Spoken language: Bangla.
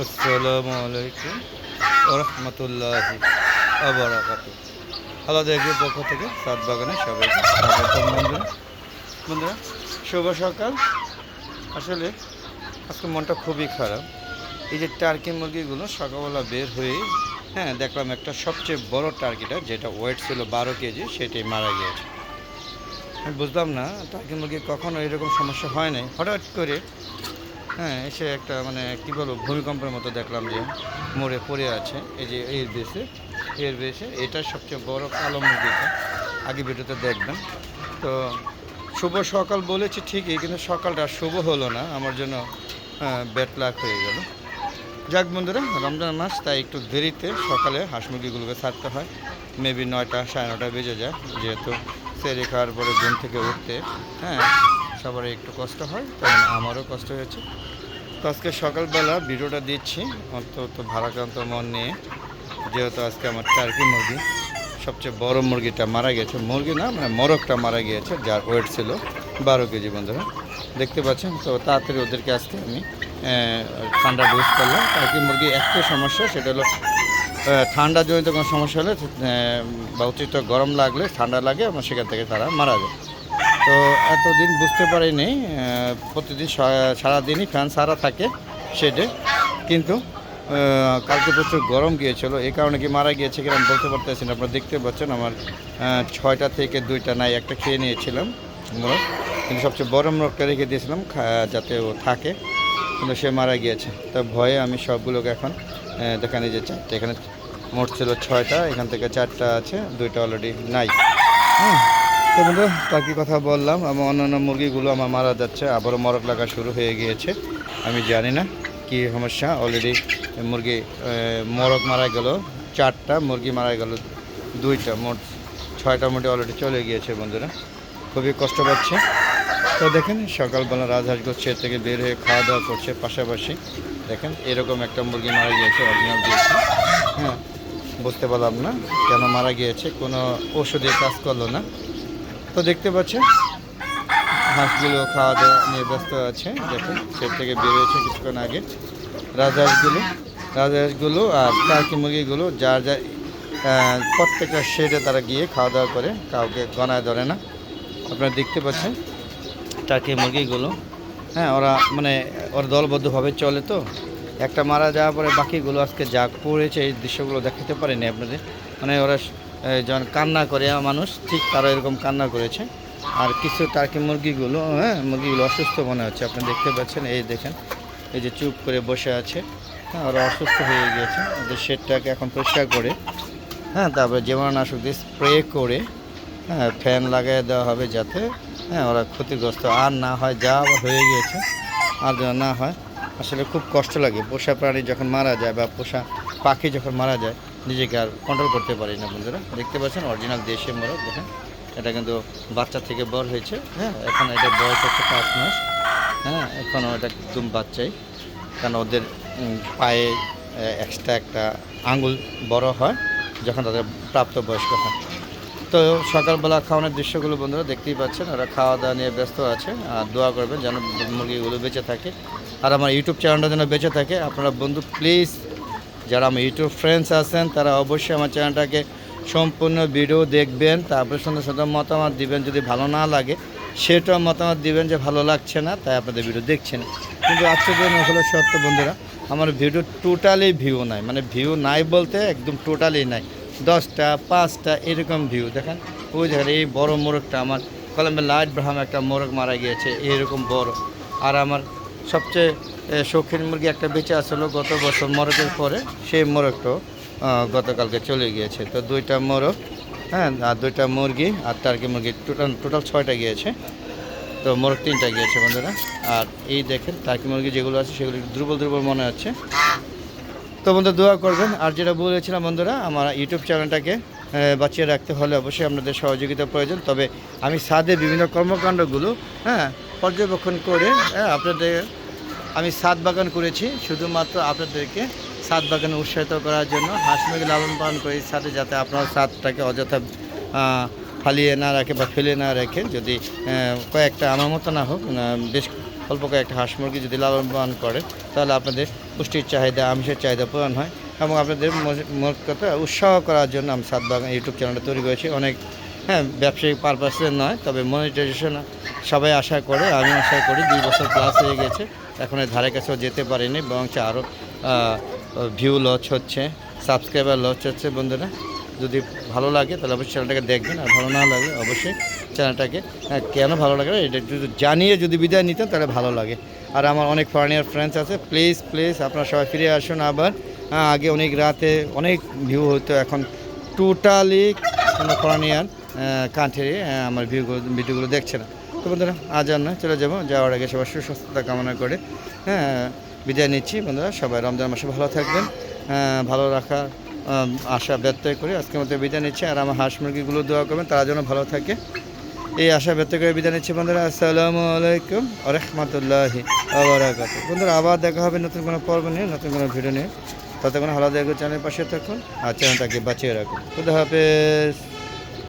আসসালামু আলাইকুম রহমতুল্লাহ আবরাকাত আলাদা একটির পক্ষ থেকে সাত বাগানে সবাইকে স্বাগতম বন্ধুরা। বন্ধুরা, শুভ সকাল। আসলে আজকে মনটা খুবই খারাপ। এই যে টার্কি মুরগিগুলো সকালবেলা বের হয়ে হ্যাঁ দেখলাম একটা সবচেয়ে বড় টার্কিটা যেটা ওয়েট ছিল বারো কেজি, সেটাই মারা গিয়েছে। আমি বুঝলাম না, টার্কি মুরগি কখনো এরকম সমস্যা হয় নাই। হঠাৎ করে হ্যাঁ এসে একটা মানে কী বলব, ভূমিকম্পের মতো দেখলাম যে মরে পড়ে আছে। এই যে এর বেসে এর বেসে এটা সবচেয়ে বড় কালো মুরগিটা আগে ভিডিওতে দেখবেন। তো শুভ সকাল বলেছি ঠিকই, কিন্তু সকালটা শুভ হলো না। আমার জন্য ব্যাট লাক হয়ে গেল। যাক বন্ধুরা, রমজান মাস, তাই একটু দেরিতে সকালে হাঁস মুরগিগুলোকে ছাড়তে হয়। মেবি নয়টা, সাড়ে নটা বেজে যায়, যেহেতু সেরে খাওয়ার পরে ঘুম থেকে উঠতে হ্যাঁ। সবারই একটু কষ্ট হয় তেমন আমারও কষ্ট হয়েছে। তো আজকে সকালবেলা ভিডিওটা দিচ্ছি, অন্তত ভারাক্রান্ত মন নিয়ে। যেহেতু আজকে আমার টার্কি মুরগি, সবচেয়ে বড় মুরগিটা মারা গেছে। মুরগি না মানে মরকটা মারা গিয়েছে, যার ওয়েট ছিল বারো কেজি বন্ধুরা দেখতে পাচ্ছেন, তো তাড়াতাড়ি ওদেরকে আজকে আমি ঠান্ডা ডোজ করলাম। টার্কি মুরগি একটাই সমস্যা, সেটা হলো ঠান্ডা জনিত কোনো সমস্যা হলে বা অতিরিক্ত গরম লাগলে, ঠান্ডা লাগে এবং সেখান থেকে তারা মারা যায়। তো এতদিন বুঝতে পারিনি প্রতিদিন সারাদিনই ফ্যান সারা থাকে শেডে, কিন্তু কালকে প্রচুর গরম গিয়েছিল, এই কারণে কি মারা গিয়েছে কিনা বলতে পারতেছি না। আপনারা দেখতে পাচ্ছেন আমার ছয়টা থেকে দুইটা নাই, একটা খেয়ে নিয়েছিলাম মোরগ কিন্তু সবচেয়ে বড় মোরগটা রেখে দিয়েছিলাম যাতে ও থাকে, কিন্তু সে মারা গিয়েছে। তো ভয়ে আমি সবগুলোকে এখন দেখেন যে চারটে, এখানে মোট ছিল ছয়টা, এখান থেকে চারটা আছে, দুইটা অলরেডি নাই। হ্যাঁ তো বন্ধু, বাকি কথা বললাম। আমার অন্যান্য মুরগিগুলো আমার মারা যাচ্ছে, আবারও মরক লাগা শুরু হয়ে গিয়েছে। আমি জানি না কি সমস্যা অলরেডি মুরগি মরক মারা গেল, চারটা মুরগি মারা গেল, দুইটা মোট ছয়টা মোটে অলরেডি চলে গিয়েছে বন্ধুরা। খুবই কষ্ট পাচ্ছে। তো দেখেন, সকালবেলা রাজহাঁসগুলো ছেড় থেকে বের হয়ে খাওয়া দাওয়া করছে পাশাপাশি। দেখেন, এরকম একটা মুরগি মারা গিয়েছে অরিজিনাল দিয়েছে হ্যাঁ বুঝতে পারলাম না কেন মারা গিয়েছে, কোনো ওষুধে কাজ করল না। তো দেখতে পাচ্ছেন, হাঁসগুলো খাওয়া দাওয়া নিয়ে ব্যস্ত আছে, দেখুন, সেট থেকে বেরিয়েছে কিছুক্ষণ আগে। রাজহাঁসগুলো রাজহাঁসগুলো আর টার্কি মুরগিগুলো যার যার প্রত্যেকটা শেডে তারা গিয়ে খাওয়া দাওয়া করে, কাউকে গনায় ধরে না। আপনারা দেখতে পাচ্ছেন, টার্কি মুরগিগুলো হ্যাঁ ওরা মানে ওরা দলবদ্ধভাবে চলে তো। একটা মারা যাওয়ার পরে বাকিগুলো আজকে যা পড়েছে, এই দৃশ্যগুলো দেখাতে পারেনি আপনাদের। মানে ওরা যখন কান্না করে মানুষ, ঠিক তারা এরকম কান্না করেছে। আর কিছু টার্কি মুরগিগুলো হ্যাঁ মুরগিগুলো অসুস্থ মনে হচ্ছে, আপনি দেখতে পাচ্ছেন, এই দেখেন, এই যে চুপ করে বসে আছে হ্যাঁ ওরা অসুস্থ হয়ে গিয়েছে, ওদের শেডটাকে এখন পরিষ্কার করে হ্যাঁ তারপরে জীবাণুনাশক দিয়ে স্প্রে করে হ্যাঁ ফ্যান লাগিয়ে দেওয়া হবে যাতে হ্যাঁ ওরা ক্ষতিগ্রস্ত। আর না হয়, যা হয়ে গিয়েছে, আর যেন না হয়, আসলে খুব কষ্ট লাগে। পোষা প্রাণী যখন মারা যায় বা পোষা পাখি যখন মারা যায় নিজেকে আর কন্ট্রোল করতে পারি না বন্ধুরা। দেখতে পাচ্ছেন অরিজিনাল দেশে মোরগ দেখেন। এটা কিন্তু বাচ্চা থেকে বড় হয়েছে। হ্যাঁ। এখন এটা বয়স হচ্ছে পাঁচ মাস। হ্যাঁ এখনও এটা একদম বাচ্চাই। কারণ ওদের পায়ে এক্সট্রা একটা আঙুল বড় হয় যখন তাদের প্রাপ্ত বয়স্ক হয়। তো সকালবেলা খাওয়ানোর দৃশ্যগুলো বন্ধুরা দেখতেই পাচ্ছেন। ওরা খাওয়া দাওয়া নিয়ে ব্যস্ত আছে। আর দোয়া করবেন যেন মুরগিগুলো বেঁচে থাকে। আর আমার ইউটিউব চ্যানেলটা যেন বেঁচে থাকে। আপনারা বন্ধু প্লিজ যারা আমার ইউটিউব ফ্রেন্ডস আছেন, তারা অবশ্যই আমার চ্যানেলটাকে সম্পূর্ণ ভিডিও দেখবেন। তারপরে সুন্দর সুন্দর মতামত দিবেন যদি ভালো না লাগে। সেটাও মতামত দিবেন যে ভালো লাগছে না, তাই আপনাদের ভিডিও দেখছেন। কিন্তু আজকে দিন হলো সত্য বন্ধুরা, আমার ভিডিও টোটালি ভিউ নাই। মানে ভিউ নাই বলতে একদম টোটালি নাই। দশটা, পাঁচটা এরকম ভিউ দেখেন, ওই দেখেন, এই বড় মোরগটা আমার কলমে লাইট ব্রাহাম একটা মোরগ মারা গিয়েছে, এরকম বড়। আর আমার সবচেয়ে শৌখিন মুরগি একটা বেঁচে আসলো গত বছর মোরগের পরে। সেই মোরগটাও গতকালকে চলে গিয়েছে। তো দুইটা মোরগ হ্যাঁ আর দুইটা মুরগি, আর টার্কি মুরগি, টোটাল টোটাল ছয়টা গিয়েছে। তো মোরগ তিনটা গিয়েছে বন্ধুরা। আর এই দেখেন টার্কি মুরগি যেগুলো আছে, সেগুলো দুর্বল দুর্বল মনে হচ্ছে। তো বন্ধুরা দোয়া করবেন। আর যেটা বলেছিলাম বন্ধুরা, আমার ইউটিউব চ্যানেলটাকে বাঁচিয়ে রাখতে হলে অবশ্যই আপনাদের সহযোগিতা প্রয়োজন। তবে আমি সাদে বিভিন্ন কর্মকাণ্ডগুলো হ্যাঁ পর্যবেক্ষণ করে হ্যাঁ আপনাদের আমি সাত বাগান করেছি, শুধুমাত্র আপনাদেরকে সাত বাগানে উৎসাহিত করার জন্য। হাঁস মুরগি লালন পালন করি সাথে যাতে আপনার সাতটাকে অযথা ফালিয়ে না রাখে বা ফেলে না রাখে যদি কয়েকটা আমার মতো না হোক বেশ অল্প কয়েকটা হাঁস মুরগি যদি লালন পালন করে তাহলে আপনাদের পুষ্টির চাহিদা, আমিষের চাহিদা পূরণ হয়। এবং আপনাদের মোট- কথা উৎসাহ করার জন্য আমি সাত বাগান ইউটিউব চ্যানেলটা তৈরি করেছি। অনেক হ্যাঁ ব্যবসায়িক পারপাসে নয় তবে মনিটাইজেশন সবাই আশা করে আমি আশা করি দুই বছর প্লাস হয়ে গেছে এখন ধারে কাছেও যেতে পারিনি বরং আরও ভিউ লস হচ্ছে সাবস্ক্রাইবার লস হচ্ছে বন্ধুরা যদি ভালো লাগে তাহলে অবশ্যই চ্যানেলটাকে দেখবেন আর ভালো না লাগে অবশ্যই চ্যানেলটাকে হ্যাঁ, কেন ভালো লাগে এটা যদি জানিয়ে যদি বিদায় নিতেন তাহলে ভালো লাগে আর আমার অনেক ফরেনিয়ার ফ্রেন্ডস আছে প্লিজ প্লিজ আপনারা সবাই ফিরে আসুন আবার হ্যাঁ, আগে অনেক রাতে অনেক ভিউ হতো এখন টোটালি কোনো ফরেনিয়ার কান্ট্রি আমার ভিউগুলো ভিডিওগুলো দেখছে না তো বন্ধুরা আজ আর না চলে যাব। যাওয়ার আগে সবার সুস্বাস্থ্যতা কামনা করে হ্যাঁ বিদায় নিচ্ছি। বন্ধুরা সবাই রমজান মাসে ভালো থাকবেন হ্যাঁ, ভালো রাখা আশা ব্যক্ত করে আজকের মধ্যে বিদায় নিচ্ছি। আর আমার হাঁস মুরগিগুলো দোয়া করবেন তারা যেন ভালো থাকে। এই আশা ব্যক্ত করে বিদায় নিচ্ছি বন্ধুরা। আসসালামু আলাইকুম রহমতুল্লাহি আবরাকাত বন্ধুরা আবার দেখা হবে নতুন কোনো পর্ব নিয়ে নতুন কোনো ভিডিও নিয়ে। ততক্ষণ ভালো দেখো চ্যানেলের পাশে থাকুন আর চ্যানেলটাকে বাঁচিয়ে রাখুন। খুদা হাফেজ।